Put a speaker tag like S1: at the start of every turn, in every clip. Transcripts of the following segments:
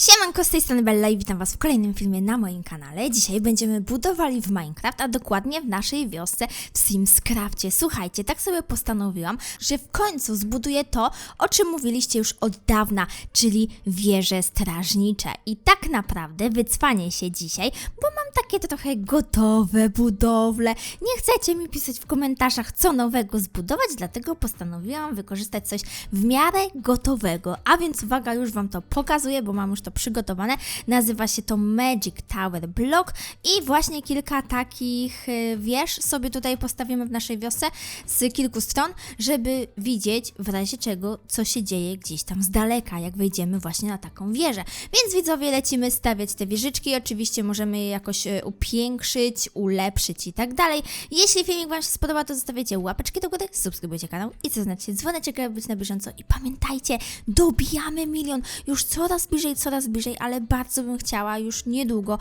S1: Siemanko, z tej strony Bella i witam was w kolejnym filmie na moim kanale. Dzisiaj będziemy budowali w Minecraft, a dokładnie w naszej wiosce w Simscrafcie. Słuchajcie, tak sobie postanowiłam, że w końcu zbuduję to, o czym mówiliście już od dawna, czyli wieże strażnicze. I tak naprawdę wycwanie się dzisiaj, bo mam takie trochę gotowe budowle. Nie chcecie mi pisać w komentarzach, co nowego zbudować, dlatego postanowiłam wykorzystać coś w miarę gotowego. A więc uwaga, już wam to pokazuję, bo mam już to przygotowane. Nazywa się to Magic Tower Block i właśnie kilka takich y, wież sobie tutaj postawimy w naszej wiosce z kilku stron, żeby widzieć w razie czego, co się dzieje gdzieś tam z daleka, jak wejdziemy właśnie na taką wieżę. Więc widzowie, lecimy stawiać te wieżyczki. Oczywiście możemy je jakoś y, upiększyć, ulepszyć i tak dalej. Jeśli filmik Wam się spodoba, to zostawiacie łapeczki do góry, subskrybujcie kanał i zaznaczcie dzwoneczek, aby być na bieżąco. I pamiętajcie, dobijamy milion. Już coraz bliżej, coraz bliżej, ale bardzo bym chciała już niedługo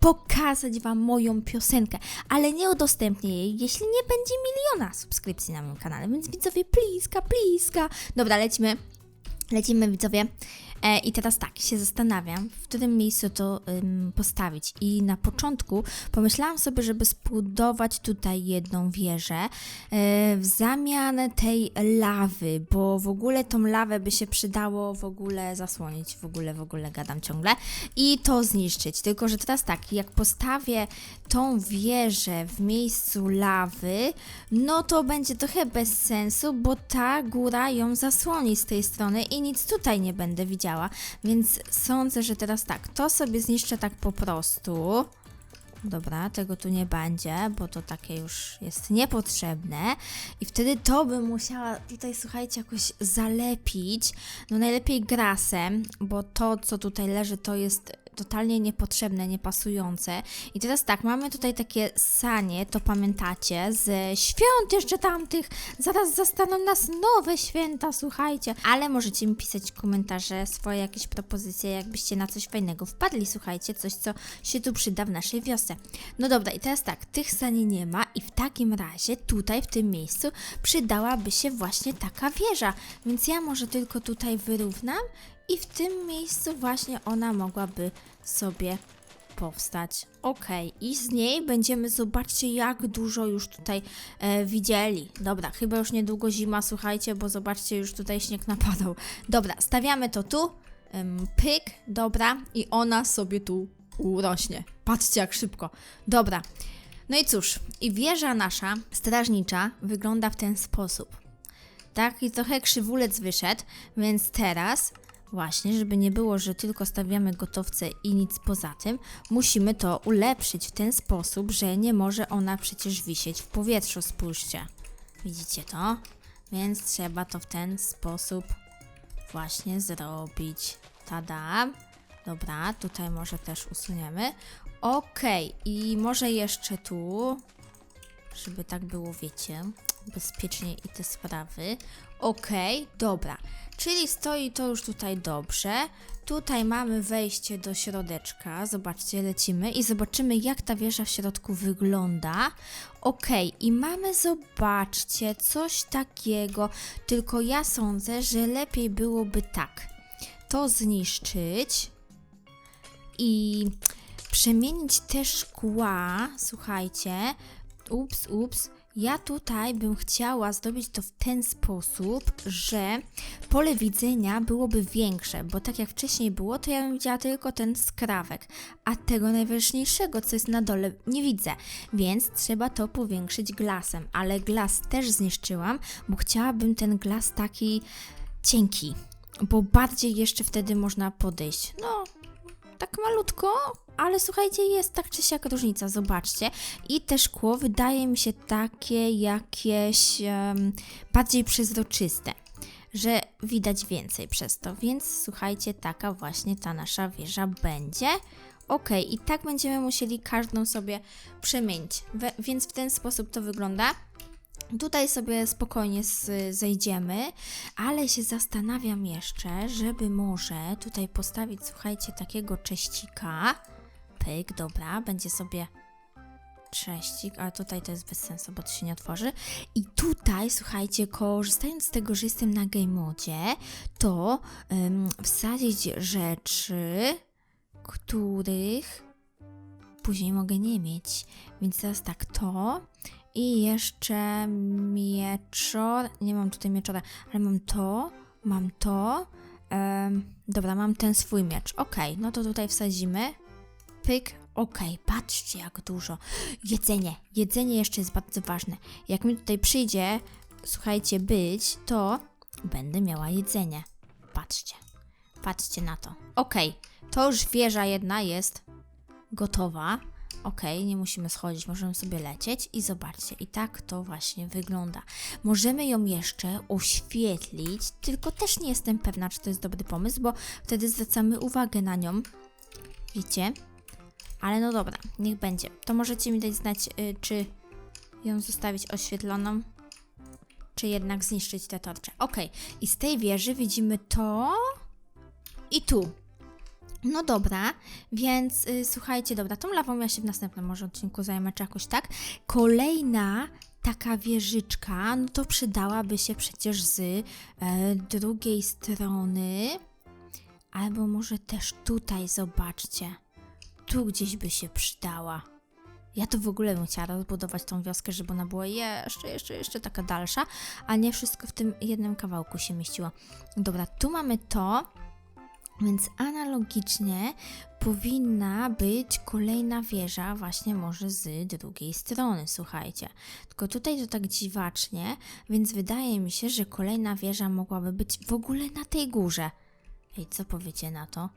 S1: pokazać Wam moją piosenkę, ale nie udostępnię jej, jeśli nie będzie miliona subskrypcji na moim kanale, więc widzowie, pliska, pliska. Dobra, lecimy, lecimy widzowie. E, I teraz tak, się zastanawiam, w którym miejscu to postawić. I na początku pomyślałam sobie, żeby zbudować tutaj jedną wieżę e, w zamian tej lawy, bo w ogóle tą lawę by się przydało w ogóle zasłonić, w ogóle, w ogóle gadam ciągle i to zniszczyć. Tylko, że teraz tak, jak postawię tą wieżę w miejscu lawy, no to będzie trochę bez sensu, bo ta góra ją zasłoni z tej strony i nic tutaj nie będę widziała. Więc sądzę, że teraz tak, to sobie zniszczę tak po prostu. Dobra, tego tu nie będzie, bo to takie już jest niepotrzebne. I wtedy to bym musiała tutaj, słuchajcie, jakoś zalepić. No najlepiej grasem, bo to, co tutaj leży, to jest totalnie niepotrzebne, niepasujące. I teraz tak, mamy tutaj takie sanie, to pamiętacie, ze świąt jeszcze tamtych. Zaraz zastaną nas nowe święta, słuchajcie. Ale możecie mi pisać komentarze, swoje jakieś propozycje, jakbyście na coś fajnego wpadli, słuchajcie, coś, co się tu przyda w naszej wiosce. No dobra, i teraz tak, tych sani nie ma i w takim razie tutaj, w tym miejscu, przydałaby się właśnie taka wieża. Więc ja może tylko tutaj wyrównam i w tym miejscu właśnie ona mogłaby sobie powstać. Ok, i z niej będziemy, zobaczcie jak dużo już tutaj e, widzieli. Dobra, chyba już niedługo zima, słuchajcie, bo zobaczcie, już tutaj śnieg napadał. Dobra, stawiamy to tu, em, pyk, dobra, i ona sobie tu urośnie. Patrzcie jak szybko. Dobra, no i cóż, i wieża nasza, strażnicza, wygląda w ten sposób. Taki trochę krzywulec wyszedł, więc teraz Właśnie, żeby nie było, że tylko stawiamy gotowce i nic poza tym, musimy to ulepszyć w ten sposób, że nie może ona przecież wisieć w powietrzu. Spójrzcie. Widzicie to? Więc trzeba to w ten sposób właśnie zrobić. Tada. Dobra, tutaj może też usuniemy. Okej, i może jeszcze tu, żeby tak było, wiecie, bezpiecznie i te sprawy. Okej, dobra. Czyli stoi to już tutaj dobrze. Tutaj mamy wejście do środeczka. Zobaczcie, lecimy i zobaczymy, jak ta wieża w środku wygląda. Okej, i mamy, zobaczcie, coś takiego. Tylko ja sądzę, że lepiej byłoby tak. To zniszczyć i przemienić te szkła. Słuchajcie. Ups, ups. Ja tutaj bym chciała zdobyć to w ten sposób, że pole widzenia byłoby większe, bo tak jak wcześniej było, to ja bym widziała tylko ten skrawek, a tego najważniejszego, co jest na dole, nie widzę, więc trzeba to powiększyć glasem, ale glas też zniszczyłam, bo chciałabym ten glas taki cienki, bo bardziej jeszcze wtedy można podejść. No, tak malutko, ale słuchajcie, jest tak czy siak różnica, zobaczcie. I te szkło wydaje mi się takie jakieś em, bardziej przezroczyste, że widać więcej przez to, więc słuchajcie, taka właśnie ta nasza wieża będzie. Ok, i tak będziemy musieli każdą sobie przemienić, We, więc w ten sposób to wygląda. Tutaj sobie spokojnie zejdziemy, ale się zastanawiam jeszcze, żeby może tutaj postawić, słuchajcie, takiego cześcika. Pyk, dobra, będzie sobie Cześcik, ale tutaj to jest bez sensu, bo to się nie otworzy. I tutaj, słuchajcie, korzystając z tego, że jestem na game modzie, to em, wsadzić rzeczy, których później mogę nie mieć. Więc teraz tak, to i jeszcze mieczor. Nie mam tutaj mieczora, ale mam to, mam to. Em, dobra, mam ten swój miecz. Okej, no to tutaj wsadzimy. Pyk, okej, patrzcie jak dużo. Jedzenie, jedzenie jeszcze jest bardzo ważne. Jak mi tutaj przyjdzie, słuchajcie, być, to będę miała jedzenie. Patrzcie, patrzcie na to. Okej, to już wieża jedna jest gotowa. Okej, nie musimy schodzić, możemy sobie lecieć i zobaczcie, i tak to właśnie wygląda. Możemy ją jeszcze oświetlić, tylko też nie jestem pewna, czy to jest dobry pomysł, bo wtedy zwracamy uwagę na nią. Wiecie? Ale no dobra, niech będzie. To możecie mi dać znać, y, czy ją zostawić oświetloną, czy jednak zniszczyć te torcze. Okej, i z tej wieży widzimy to i tu. No dobra, więc y, słuchajcie, dobra, tą lawą ja się w następnym może odcinku zajmę, czy jakoś tak. Kolejna taka wieżyczka, no to przydałaby się przecież z e, drugiej strony, albo może też tutaj, zobaczcie. Tu gdzieś by się przydała. Ja to w ogóle bym chciała rozbudować tą wioskę, żeby ona była jeszcze, jeszcze, jeszcze taka dalsza, a nie wszystko w tym jednym kawałku się mieściło. Dobra, tu mamy to, więc analogicznie powinna być kolejna wieża, właśnie może z drugiej strony, słuchajcie. Tylko tutaj to tak dziwacznie, więc wydaje mi się, że kolejna wieża mogłaby być w ogóle na tej górze. Ej, co powiecie na to?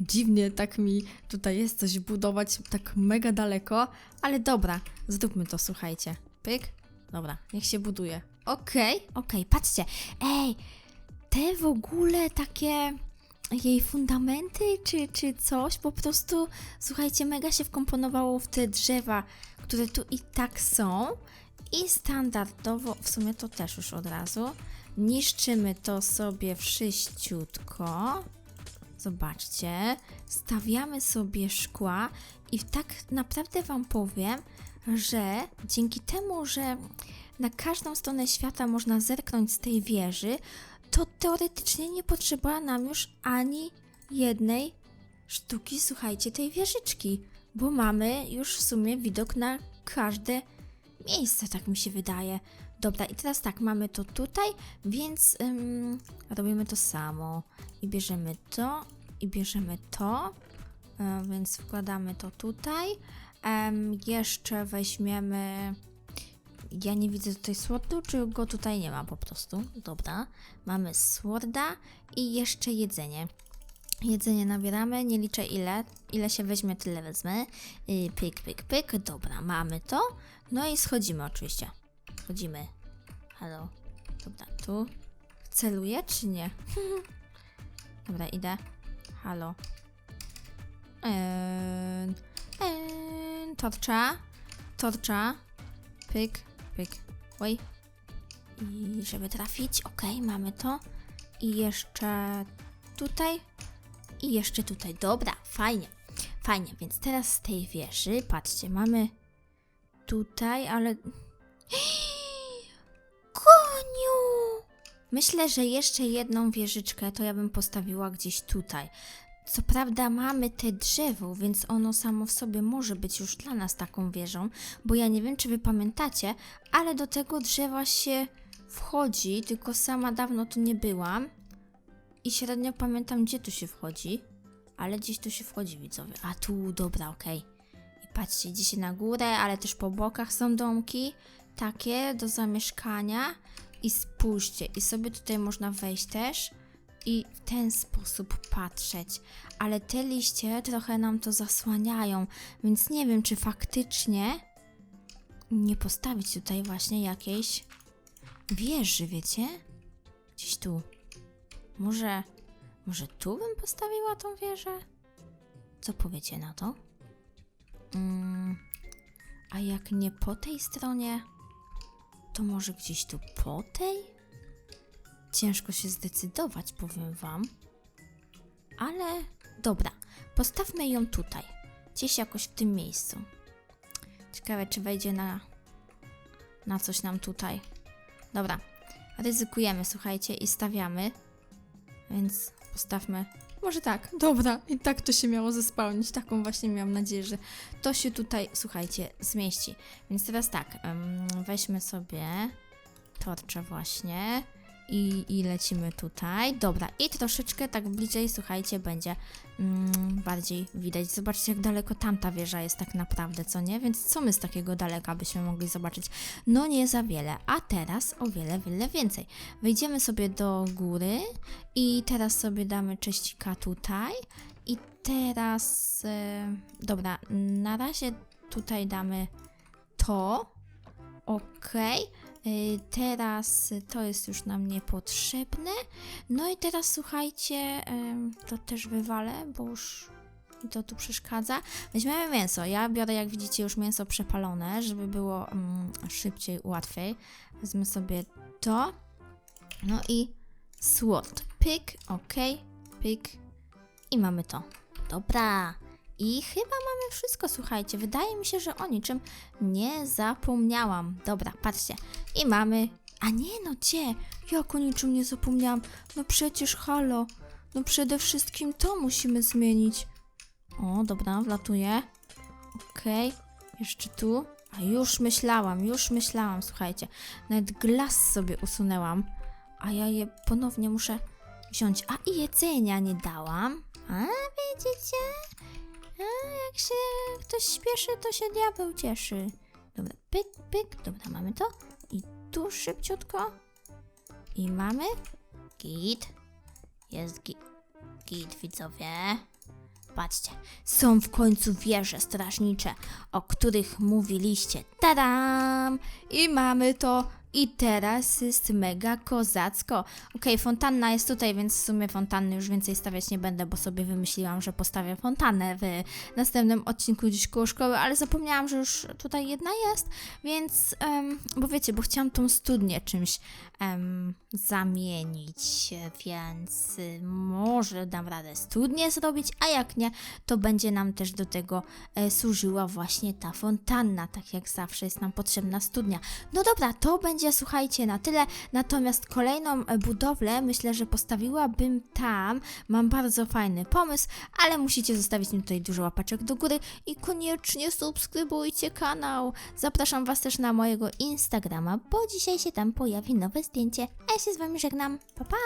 S1: Dziwnie tak mi tutaj jest coś budować tak mega daleko, ale dobra, zróbmy to, słuchajcie. Pyk, dobra, niech się buduje. Okej, okej, patrzcie. Ej, te w ogóle takie jej fundamenty czy, czy coś, po prostu, słuchajcie, mega się wkomponowało w te drzewa, które tu i tak są i standardowo, w sumie to też już od razu, niszczymy to sobie wszyściutko. Zobaczcie, stawiamy sobie szkła i tak naprawdę Wam powiem, że dzięki temu, że na każdą stronę świata można zerknąć z tej wieży, to teoretycznie nie potrzeba nam już ani jednej sztuki, słuchajcie, tej wieżyczki, bo mamy już w sumie widok na każde miejsce, tak mi się wydaje. Dobra, i teraz tak, mamy to tutaj, więc ym, robimy to samo. I bierzemy to, i bierzemy to, e, więc wkładamy to tutaj. Jeszcze weźmiemy. Ja nie widzę tutaj swordu, czy go tutaj nie ma po prostu. Dobra, mamy sworda i jeszcze jedzenie. Jedzenie nabieramy, nie liczę ile, ile się weźmie, tyle wezmę. I pyk, pyk, pyk, dobra, mamy to. No i schodzimy oczywiście. Schodzimy. Halo. Dobra, tu. Celuję czy nie? dobra, idę. Halo. Eee, eee, torcza. Torcza. Pyk, pyk. Oj. I żeby trafić, ok, mamy to. I jeszcze tutaj. I jeszcze tutaj. Dobra, fajnie. Fajnie, więc teraz z tej wieży, patrzcie, mamy tutaj, ale... Koniu! Myślę, że jeszcze jedną wieżyczkę to ja bym postawiła gdzieś tutaj. Co prawda mamy te drzewo, więc ono samo w sobie może być już dla nas taką wieżą, bo ja nie wiem, czy wy pamiętacie, ale do tego drzewa się wchodzi, tylko sama dawno tu nie byłam i średnio pamiętam, gdzie tu się wchodzi, ale gdzieś tu się wchodzi, widzowie. A tu, dobra, okej. I patrzcie, idzie się na górę, ale też po bokach są domki, takie do zamieszkania. I spójrzcie, i sobie tutaj można wejść też i w ten sposób patrzeć. Ale te liście trochę nam to zasłaniają, więc nie wiem, czy faktycznie nie postawić tutaj właśnie jakiejś wieży, wiecie? Gdzieś tu. Może, może tu bym postawiła tą wieżę? Co powiecie na to? Mm, a jak nie po tej stronie, to może gdzieś tu po tej? Ciężko się zdecydować, powiem wam. Ale dobra, postawmy ją tutaj. Gdzieś jakoś w tym miejscu. Ciekawe, czy wejdzie na, na coś nam tutaj. Dobra, ryzykujemy, słuchajcie, i stawiamy. Więc postawmy. Może tak, dobra, i tak to się miało zespełnić. Taką właśnie miałam nadzieję, że to się tutaj, słuchajcie, zmieści. Więc teraz tak, weźmy sobie torcze właśnie i, i lecimy tutaj. Dobra, i troszeczkę tak bliżej, słuchajcie, będzie mm, bardziej widać. Zobaczcie, jak daleko tamta wieża jest tak naprawdę, co nie? Więc co my z takiego daleka byśmy mogli zobaczyć? No nie za wiele, a teraz o wiele, wiele więcej. Wejdziemy sobie do góry i teraz sobie damy czyścika tutaj i teraz, e, dobra, na razie tutaj damy to, ok. Y, Teraz to jest już nam niepotrzebne. No i teraz słuchajcie, to też wywalę, bo już to tu przeszkadza. Weźmiemy mięso. Ja biorę, jak widzicie, już mięso przepalone, żeby było mm, szybciej, łatwiej. Wezmę sobie to. No i sword. Pyk, ok, pyk. I mamy to. Dobra. I chyba mamy wszystko, słuchajcie. Wydaje mi się, że o niczym nie zapomniałam. Dobra, patrzcie. I mamy. A nie, no gdzie? Jak o niczym nie zapomniałam? No przecież halo. No przede wszystkim to musimy zmienić. O, dobra, wlatuję. Okej, jeszcze tu. A już myślałam, już myślałam, słuchajcie. Nawet glas sobie usunęłam. A ja je ponownie muszę wziąć. A i jedzenia nie dałam. A, widzicie? A, jak się ktoś śpieszy, to się diabeł cieszy. Dobra, pyk, pyk. Dobra, mamy to. I tu szybciutko. I mamy. Git. Jest git. Git, widzowie. Patrzcie, są w końcu wieże strażnicze, o których mówiliście. Tadam! I mamy to. I teraz jest mega kozacko. Okej, fontanna jest tutaj, więc w sumie fontanny już więcej stawiać nie będę, bo sobie wymyśliłam, że postawię fontannę w następnym odcinku gdzieś koło szkoły, ale zapomniałam, że już tutaj jedna jest, więc, bo wiecie, bo chciałam tą studnię czymś zamienić, więc może dam radę studnię zrobić, a jak nie, to będzie nam też do tego e, służyła właśnie ta fontanna, tak jak zawsze jest nam potrzebna studnia. No dobra, to będzie, słuchajcie, na tyle, natomiast kolejną e, budowlę myślę, że postawiłabym tam, mam bardzo fajny pomysł, ale musicie zostawić mi tutaj dużo łapaczek do góry i koniecznie subskrybujcie kanał. Zapraszam Was też na mojego Instagrama, bo dzisiaj się tam pojawi nowe zdjęcie. A ja się z Wami żegnam. Pa, pa!